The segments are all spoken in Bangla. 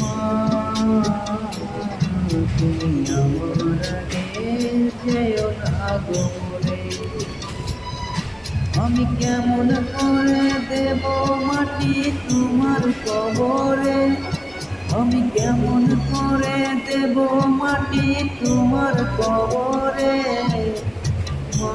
মা তুমি আমার যেও না গো মোরে আমি কেমন করে দেব মাটি তোমার কবরে? আমি কেমন করে দেব মাটি তোমার কবরে? মা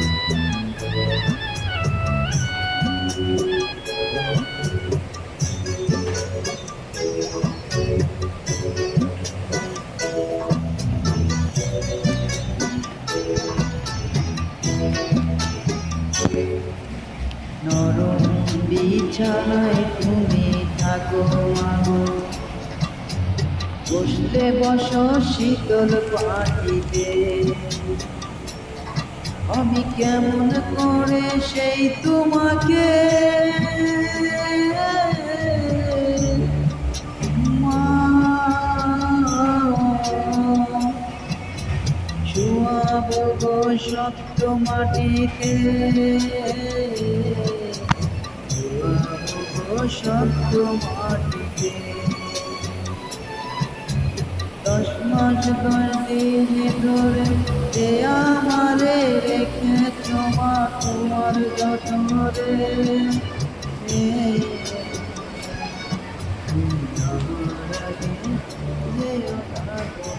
বিছানায় তুমি থাকো মাগো। বসলে বস শীতল পাটিতে আমি কেমন করে সেই তোমাকে? গো শক্ত মাটিতে। শক্ত মাটিতে দশ মাস দশ ধরে যে আমারে রেখে তোমা তোমার যতরে গো